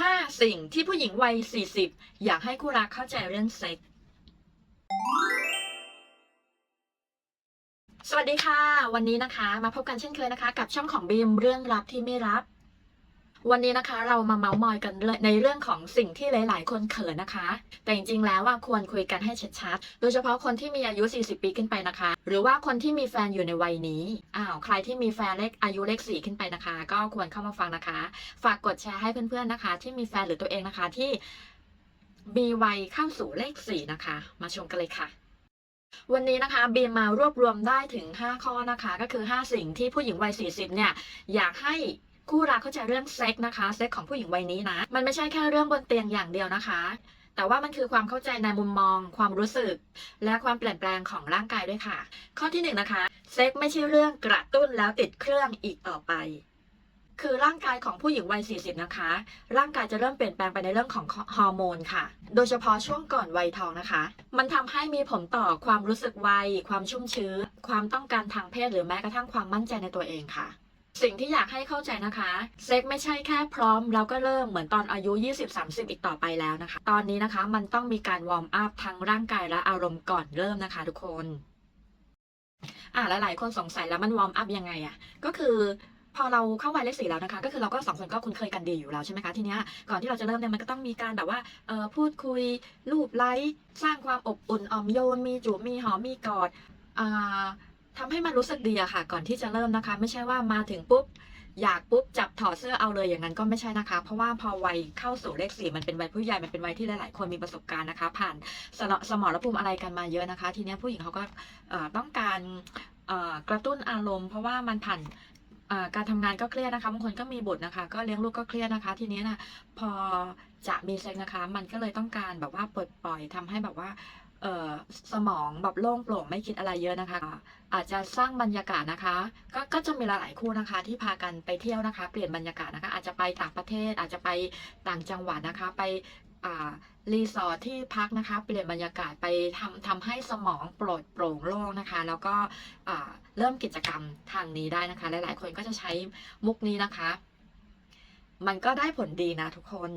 5 สิ่งที่ผู้หญิงวัย 40 อยากให้คู่รักเข้าใจเรื่องเซ็ก สวัสดีค่ะ วันนี้นะคะ มาพบกันเช่นเคยนะคะ กับช่องของบีมเรื่องรับที่ไม่รับ วันนี้นะคะเรามาเมาส์มอยกันในเรื่องของสิ่งที่หลาย ๆ คนเขินนะคะ แต่จริง ๆ แล้วว่าควรคุยกันให้ชัดๆโดยเฉพาะคนที่มีอายุ 40 ปีขึ้นไปนะคะ หรือว่าคนที่มีแฟนอยู่ในวัยนี้อ้าวใครที่มีแฟนเลขอายุเลขสี่ขึ้นไปนะคะ ก็ควรเข้ามาฟังนะคะ ฝากกดแชร์ให้เพื่อน ๆ นะคะ ที่มีแฟนหรือตัวเองนะคะที่มีวัยเข้าสู่เลขสี่นะคะ มาชมกันเลยค่ะวันนี้นะคะบีมมารวบรวมได้ถึง 5 ข้อนะคะ ก็คือ 5 สิ่งที่ผู้หญิงวัย 40 เนี่ย อยากให้ คู่รักเข้าใจเรื่องเซ็กนะคะเซ็กของผู้หญิงวัยนี้นะ มันไม่ใช่แค่เรื่องบนเตียงอย่างเดียวนะคะ แต่ว่ามันคือความเข้าใจในมุมมอง ความรู้สึก และความเปลี่ยนแปลงของร่างกายด้วยค่ะ ข้อที่หนึ่งนะคะเซ็กไม่ใช่เรื่องกระตุ้นแล้วติดเครื่องอีกต่อไปคือร่างกายของผู้หญิงวัย 40 นะคะ ร่างกายจะเริ่มเปลี่ยนแปลงไปในเรื่องของฮอร์โมนค่ะ โดยเฉพาะช่วงก่อนวัยทองนะคะ มันทำให้มีผลต่อความรู้สึกวัย ความชุ่มชื้น ความต้องการทางเพศหรือแม้กระทั่งความมั่นใจในตัวเองค่ะ สิ่งที่อยากให้เข้าใจนะคะ เซ็กไม่ใช่แค่พร้อมแล้วก็เริ่มเหมือนตอนอายุ 20-30 อีกต่อไปแล้วนะคะ ตอนนี้นะคะมันต้องมีการวอร์มอัพทั้งร่างกายและอารมณ์ก่อนเริ่มนะคะ ทุกคนอะหลายๆคนสงสัยแล้วมันวอร์มอัพยังไงอะก็คือพอเราเข้าวัยเลขสี่แล้วนะคะ ก็คือเราก็สองคนก็คุ้นเคยกันดีอยู่แล้วใช่ไหมคะทีเนี้ยก่อนที่เราจะเริ่มเนี่ยมันก็ต้องมีการแบบว่าเออพูดคุยรูปไล้สร้างความอบอุ่นอ่อมโยนมีจูบมีหอมมีกอดอ่า ทำให้มันรู้สึกดีอะค่ะ ก่อนที่จะเริ่มนะคะ ไม่ใช่ว่ามาถึงปุ๊บอยากปุ๊บจับถอดเสื้อเอาเลยอย่างนั้นก็ไม่ใช่นะคะ เพราะว่าพอวัยเข้าสู่เลขสี่มันเป็นวัยผู้ใหญ่มันเป็นวัยที่หลาย ๆ คนมีประสบการณ์นะคะ ผ่านสมสมรภูมิอะไรกันมาเยอะนะคะ ทีนี้ผู้หญิงเขาก็ต้องการกระตุ้นอารมณ์ เพราะว่ามันผ่านการทำงานก็เครียดนะคะบางคนก็มีบุตรนะคะ ก็เลี้ยงลูกก็เครียดนะคะ ทีนี้นะพอ จะมีเซ็กนะคะ มันก็เลยต้องการแบบว่าปลดปล่อยทำให้แบบว่าเออสมองแบบโล่งโปร่งไม่คิดอะไรเยอะนะคะ อาจจะสร้างบรรยากาศนะคะ ก็ก็จะมีหลายคู่นะคะ ที่พากันไปเที่ยวนะคะ เปลี่ยนบรรยากาศนะคะ อาจจะไปต่างประเทศ อาจจะไปต่างจังหวัดนะคะ ไปรีสอร์ทที่พักนะคะ เปลี่ยนบรรยากาศไปทำทำให้สมองปลดโปร่งโล่งนะคะ แล้วก็เริ่มกิจกรรมทางนี้ได้นะคะ หลายๆคนก็จะใช้มุกนี้นะคะ มันก็ได้ผลดีนะทุกคน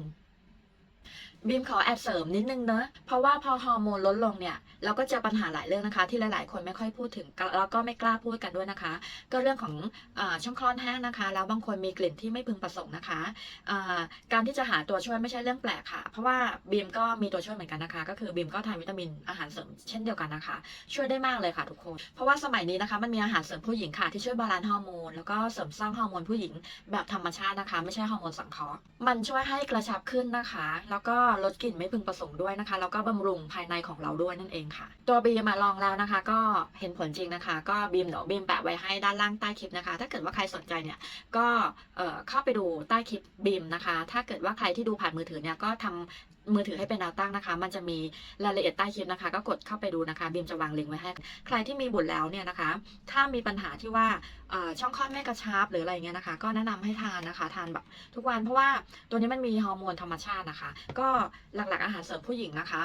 บีมขอแอบเสริมนิดนึงเนอะเพราะว่าพอฮอร์โมนลดลงเนี่ยเราก็เจอปัญหาหลายเรื่องนะคะ ที่หลาย ๆ คนไม่ค่อยพูดถึงแล้วก็ไม่กล้าพูดกันด้วยนะคะ ก็เรื่องของอช่องคลอดแห้งนะคะ แล้วบางคนมีกลิ่นที่ไม่พึงประสงค์นะคะการที่จะหาตัวช่วยไม่ใช่เรื่องแปลกค่ะ เพราะว่าบีมก็มีตัวช่วยเหมือนกันนะคะ ก็คือบีมก็ทานวิตามินอาหารเสริมเช่นเดียวกันนะคะ ช่วยได้มากเลยค่ะทุกคน เพราะว่าสมัยนี้นะคะมันมีอาหารเสริมผู้หญิงค่ะที่ช่วยบาลานซ์ฮอร์โมนแล้วก็เสริมสร้างฮอร์โมนผู้หญิงแบบธรรมชาตินะคะ ไม่ใช่ฮอร์โมนสังเคราะห์มันช่วยให้กระชับขึ้นนะคะ แล้วก็ลดกลิ่นไม่พึงประสงค์ด้วยนะคะ แล้วก็บำรุงภายในของเราด้วยนั่นเองค่ะ ตัวบีมาลองแล้วนะคะ ก็เห็นผลจริงนะคะ ก็บีมเดี๋ยวบีมแปะไว้ให้ด้านล่างใต้คลิปนะคะ ถ้าเกิดว่าใครสนใจเนี่ยก็เอ่อเข้าไปดูใต้คลิปบีมนะคะ ถ้าเกิดว่าใครที่ดูผ่านมือถือเนี่ยก็ทำ มือถือให้เป็นแนวตั้งนะคะ มันจะมีรายละเอียดใต้คลิปนะคะ ก็กดเข้าไปดูนะคะบีมจะวางลิงก์ไว้ให้ ใครที่มีบุตรแล้วเนี่ยนะคะ ถ้ามีปัญหาที่ว่าช่องคลอดไม่กระชับหรืออะไรเงี้ยนะคะ ก็แนะนำให้ทานนะคะ ทานแบบทุกวันเพราะว่าตัวนี้มันมีฮอร์โมนธรรมชาตินะคะ ก็หลักๆอาหารเสริมผู้หญิงนะคะ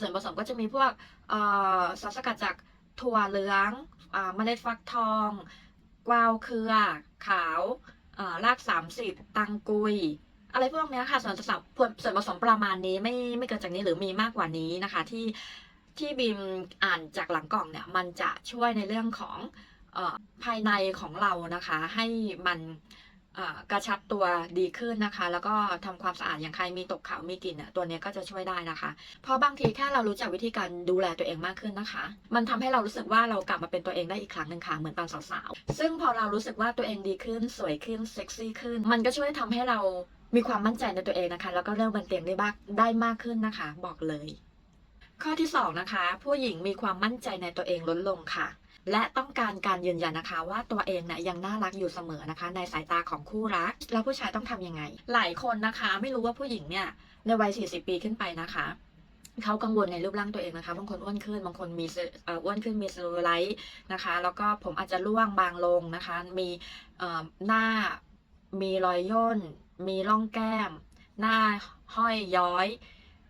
ส่วนผสมก็จะมีพวกเอ่อสารสกัดจากถั่วเหลืองอเมล็ดฟักทอง กวาวเครือ ขาวเอ่อราก 30 ตังกุย อะไรพวกนี้ค่ะ ส่วนผสมส่วนผสมประมาณนี้ไม่ไม่เกินจากนี้หรือมีมากกว่านี้นะคะ ที่ที่บีมอ่านจากหลังกล่องเนี่ย มันจะช่วยในเรื่องของออภายในของเรานะคะ ให้มันกระชับตัวดีขึ้นนะคะ แล้วก็ทำความสะอาดอย่างใครมีตกขาวมีกลิ่นเนี่ยตัวนี้ก็จะช่วยได้นะคะ เพราะบางทีแค่เรารู้จักวิธีการดูแลตัวเองมากขึ้นนะคะ มันทำให้เรารู้สึกว่าเรากลับมาเป็นตัวเองได้อีกครั้งหนึ่งค่ะเหมือนตอนสาวๆซึ่งพอเรารู้สึกว่าตัวเองดีขึ้นสวยขึ้นเซ็กซี่ขึ้น มันก็ช่วยทำให้เรา มีความมั่นใจในตัวเองนะคะ แล้วก็เริ่มบนเตียงได้บ้างได้มากขึ้นนะคะ บอกเลย ข้อที่สองนะคะ ผู้หญิงมีความมั่นใจในตัวเองลดลงค่ะ และต้องการการยืนยันนะคะ ว่าตัวเองเนี่ยยังน่ารักอยู่เสมอนะคะ ในสายตาของคู่รัก แล้วผู้ชายต้องทำยังไง หลายคนนะคะ ไม่รู้ว่าผู้หญิงเนี่ยในวัย 40 ปีขึ้นไปนะคะเขากังวลในรูปร่างตัวเองนะคะ บางคนอ้วนขึ้น บางคนมีอ้วนขึ้น มีเซลลูไลท์นะคะ แล้วก็ผมอาจจะร่วงบางลงนะคะ มีหน้า มีรอยย่น มีร่องแก้ม หน้าห้อยย้อย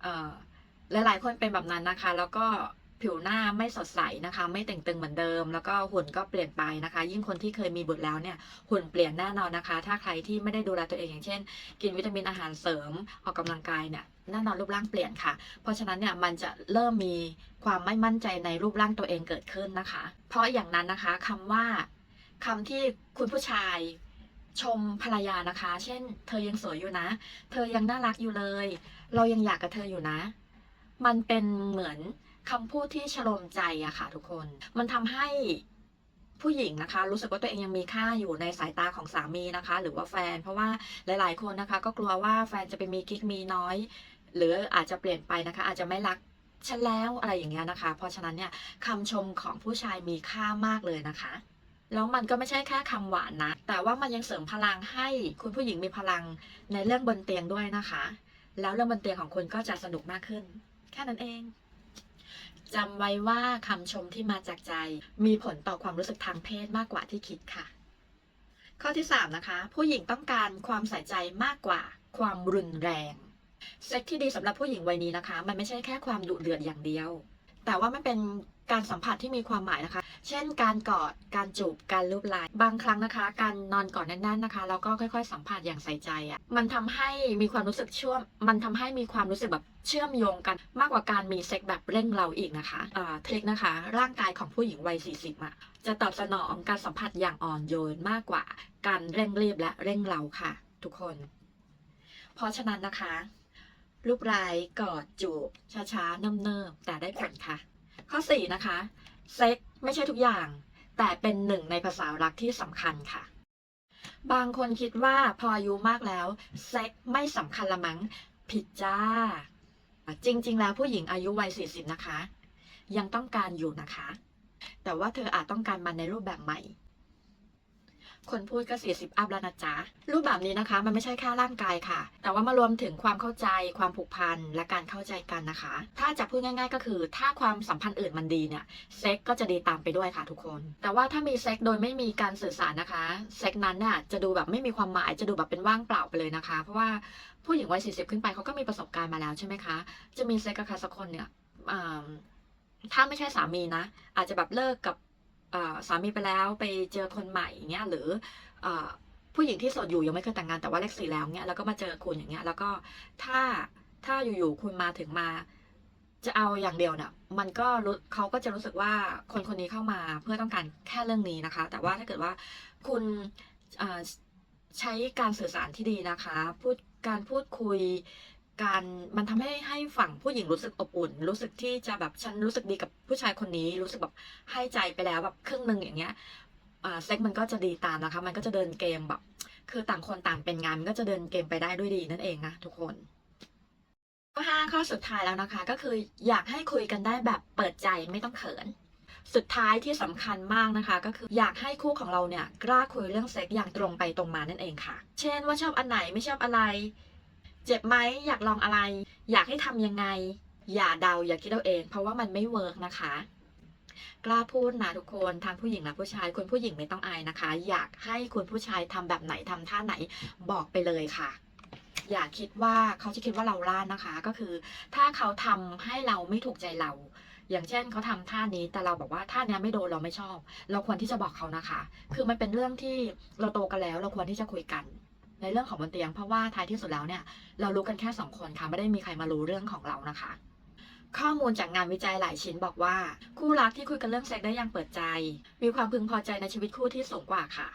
เอ่อหลายๆคนเป็นแบบนั้นนะคะ แล้วก็ผิวหน้าไม่สดใสนะคะ ไม่เต่งตึงเหมือนเดิม แล้วก็หุ่นก็เปลี่ยนไปนะคะ ยิ่งคนที่เคยมีบุตรแล้วเนี่ยหุ่นเปลี่ยนแน่นอนนะคะ ถ้าใครที่ไม่ได้ดูแลตัวเองอย่างเช่น กินวิตามินอาหารเสริมออกกำลังกายเนี่ยแน่นอนรูปร่างเปลี่ยนค่ะ เพราะฉะนั้นเนี่ยมันจะเริ่มมีความไม่มั่นใจในรูปร่างตัวเองเกิดขึ้นนะคะ เพราะอย่างนั้นนะคะคำว่าคำที่คุณผู้ชาย ชมภรรยานะคะ เช่น เธอยังสวยอยู่นะ เธอยังน่ารักอยู่เลย เรายังอยากกับเธออยู่นะ มันเป็นเหมือนคำพูดที่ชโลมใจอะค่ะ ทุกคน มันทำให้ผู้หญิงนะคะ รู้สึกว่าตัวเองยังมีค่าอยู่ในสายตาของสามีนะคะ หรือว่าแฟน เพราะว่าหลาย ๆ คนนะคะ ก็กลัวว่าแฟนจะไปมีกิ๊กมีน้อย หรืออาจจะเปลี่ยนไปนะคะ อาจจะไม่รักฉันแล้วอะไรอย่างเงี้ยนะคะ เพราะฉะนั้นเนี่ยคำชมของผู้ชายมีค่ามากเลยนะคะ แล้วมันก็ไม่ใช่แค่คำหวานนะ แต่ว่ามันยังเสริมพลังให้คุณผู้หญิงมีพลังในเรื่องบนเตียงด้วยนะคะ แล้วเรื่องบนเตียงของคุณก็จะสนุกมากขึ้น แค่นั้นเองจำไว้ว่าคำชมที่มาจากใจ มีผลต่อความรู้สึกทางเพศมากกว่าที่คิดค่ะ ข้อที่ 3 นะคะ ผู้หญิงต้องการความใส่ใจมากกว่าความรุนแรง เซ็กที่ดีสำหรับผู้หญิงวัยนี้นะคะ มันไม่ใช่แค่ความดุเดือดอย่างเดียว แต่ว่ามันเป็นการสัมผัสที่มีความหมายนะคะ เช่นการกอด การจูบ การลูบไหล่บางครั้งนะคะ การนอนกอดแน่นๆนะคะ แล้วก็ค่อยๆ สัมผัสอย่างใส่ใจอะ่ะ มันทำให้มีความรู้สึกเชื่อม มันทำให้มีความรู้สึกแบบเชื่อมโยงกันมากกว่าการมีเซ็กแบบเร่งเราอีกนะคะอ่าทริคนะคะ ร่างกายของผู้หญิงวัย 40อะจะตอบสนองการสัมผัสอย่างอ่อนโยนมากกว่า การเร่งรีบและเร่งเราค่ะ ทุกคน เพราะฉะนั้นนะคะรูปไร้กอดจูบช้าๆเนิบๆแต่ได้ผลค่ะ ข้อ 4 นะคะเซ็ก ไม่ใช่ทุกอย่าง แต่เป็นหนึ่งในภาษารักที่สำคัญค่ะ บางคนคิดว่าพออายุมากแล้ว เซ็กไม่สำคัญละมั้งผิดจ้า จริง ๆ แล้วผู้หญิงอายุวัย40 นะคะ ยังต้องการอยู่นะคะ แต่ว่าเธออาจต้องการมันในรูปแบบใหม่ คนพูดก็ 40 อัพแล้วนะจ๊ะ รูปแบบนี้นะคะ มันไม่ใช่แค่ร่างกายค่ะ แต่ว่ามารวมถึงความเข้าใจ ความผูกพัน และการเข้าใจกันนะคะ ถ้าจะพูดง่ายๆ ก็คือ ถ้าความสัมพันธ์อื่นมันดีเนี่ย เซ็กก็จะดีตามไปด้วยค่ะทุกคน แต่ว่าถ้ามีเซ็กโดยไม่มีการสื่อสารนะคะ เซ็กนั้นเนี่ยจะดูแบบไม่มีความหมาย จะดูแบบเป็นว่างเปล่าไปเลยนะคะ เพราะว่าผู้หญิงวัย 40 ขึ้นไปเขาก็มีประสบการณ์มาแล้วใช่ไหมคะ จะมีเซ็กกับใครสักคนเนี่ยถ้าไม่ใช่สามีนะ อาจจะแบบเลิกกับ สามีไปแล้วไปเจอคนใหม่อย่างเงี้ยหรืออผู้หญิงที่โสดอยู่ยังไม่เคยแต่งงานแต่ว่าเลขสี่แล้วเงี้ยแล้วก็มาเจอคุณอย่างเงี้ยแล้วก็ถ้าถ้าอยู่ๆคุณมาถึงมา จะเอาอย่างเดียวเนี่ยมันก็รู้เขาก็จะรู้สึกว่าคนคนนี้เข้ามาเพื่อต้องการแค่เรื่องนี้นะคะ แต่ว่าถ้าเกิดว่าคุณใช้การสื่อสารที่ดีนะคะ พูดการพูดคุย การมันทำให้ให้ฝั่งผู้หญิงรู้สึกอบอุ่น รู้สึกที่จะแบบฉันรู้สึกดีกับผู้ชายคนนี้ รู้สึกแบบให้ใจไปแล้วแบบครึ่งหนึ่งอย่างเงี้ยเซ็กมันก็จะดีตามนะคะ มันก็จะเดินเกมแบบ คือต่างคนต่างเป็นงานมันก็จะเดินเกมไปได้ด้วยดีนั่นเองนะทุกคนข้อห้าข้อสุดท้ายแล้วนะคะ ก็คืออยากให้คุยกันได้แบบเปิดใจไม่ต้องเขิน สุดท้ายที่สำคัญมากนะคะ ก็คืออยากให้คู่ของเราเนี่ยกล้าคุยเรื่องเซ็กอย่างตรงไปตรงมานั่นเองค่ะ เช่นว่าชอบอันไหนไม่ชอบอะไร เจ็บไหมอยากลองอะไร อยากให้ทำยังไง อย่าเดาอย่าคิดเอาเอง เพราะว่ามันไม่เวิร์กนะคะ กล้าพูดนะทุกคนทั้งผู้หญิงและผู้ชายคุณผู้หญิงไม่ต้องอายนะคะ อยากให้คุณผู้ชายทำแบบไหนทำท่าไหนบอกไปเลยค่ะอย่าคิดว่าเขาจะคิดว่าเราล่านะคะ ก็คือ ถ้าเขาทำให้เราไม่ถูกใจเรา อย่างเช่นเขาทำท่านี้แต่เราบอกว่าท่านี้ไม่โดนเราไม่ชอบ เราควรที่จะบอกเขานะคะ คือมันเป็นเรื่องที่เราโตกันแล้ว เราควรที่จะคุยกัน ในเรื่องของบนเตียงเพราะว่าท้ายที่สุดแล้วเนี่ยเรารู้กันแค่สองคนค่ะไม่ได้มีใครมารู้เรื่องของเรานะคะ ข้อมูลจากงานวิจัยหลายชิ้นบอกว่า คู่รักที่คุยกันเรื่องเซ็กได้อย่างเปิดใจ มีความพึงพอใจในชีวิตคู่ที่สูงกว่าค่ะ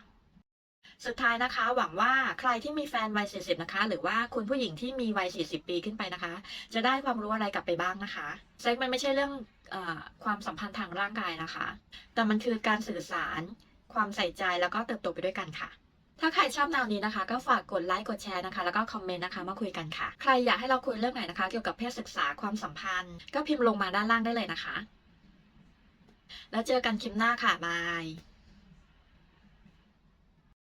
สุดท้ายนะคะ หวังว่าใครที่มีแฟนวัย 40 นะคะ หรือว่าคุณผู้หญิงที่มีวัย 40 ปีขึ้นไปนะคะ จะได้ความรู้อะไรกลับไปบ้างนะคะเซ็กมันไม่ใช่เรื่องออความสัมพันธ์ทางร่างกายนะคะ แต่มันคือการสื่อสาร ความใส่ใจแล้วก็เติบโตไปด้วยกันค่ะ ถ้าใครชอบแนวนี้นะคะ ก็ฝากกดไลค์กดแชร์นะคะ แล้วก็คอมเมนต์นะคะมาคุยกันค่ะ ใครอยากให้เราคุยเรื่องไหนนะคะ เกี่ยวกับเพศศึกษาความสัมพันธ์ ก็พิมพ์ลงมาด้านล่างได้เลยนะคะ แล้วเจอกันคลิปหน้าค่ะบาย